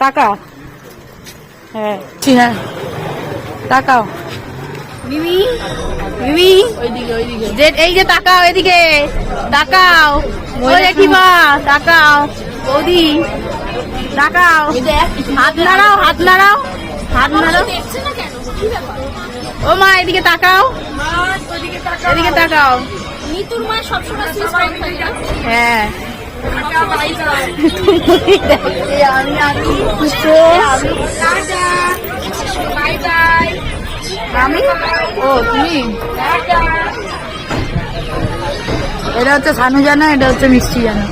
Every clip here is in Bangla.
টাকা হ্যাঁ ঠিক হ্যাঁ তাকাও। মিমি মিমি ওইদিকে ওইদিকে যে এই যে তাকাও এদিকে তাকাও। ওই দেখিবা তাকাও। বৌদি তাকাও। হাত নাড়াও হাত নাড়াও হাত নাড়াও। দেখছে না কেন কি ব্যাপার ও মা এদিকে তাকাও। এদিকে তাকাও। নিতুর মা সবসময় হ্যাঁ। আমি ও এটা হচ্ছে সানু জানা এটা হচ্ছে মিষ্টি জানা।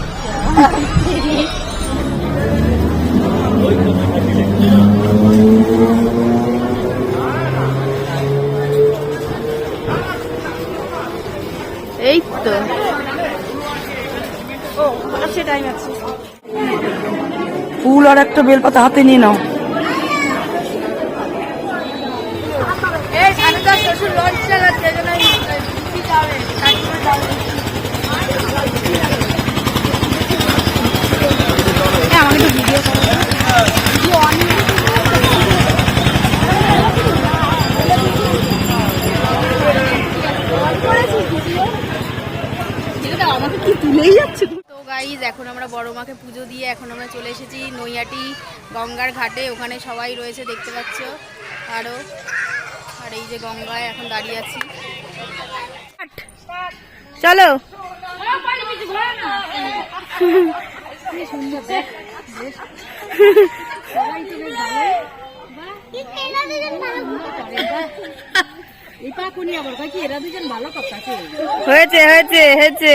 এই তো। ফুল আর একটা বেলপাতা হাতে নিয়ে নাও। এই সানুদার শ্বশুর লঞ্চ চালাচ্ছে এজন্য যাবে আমাকে একটু ভিডিও করো। আমাকে কি তুলেই যাচ্ছে? গাইজ এখন আমরা বড় মাকে পুজো দিয়ে এখন আমরা চলে এসেছি নৈয়াটি গঙ্গার ঘাটে। ওখানে সবাই রয়েছে দেখতে পাচ্ছ। আরও আর এই যে গঙ্গায় এখন দাঁড়িয়ে আছি। চলো। হয়েছে হয়েছে হয়েছে।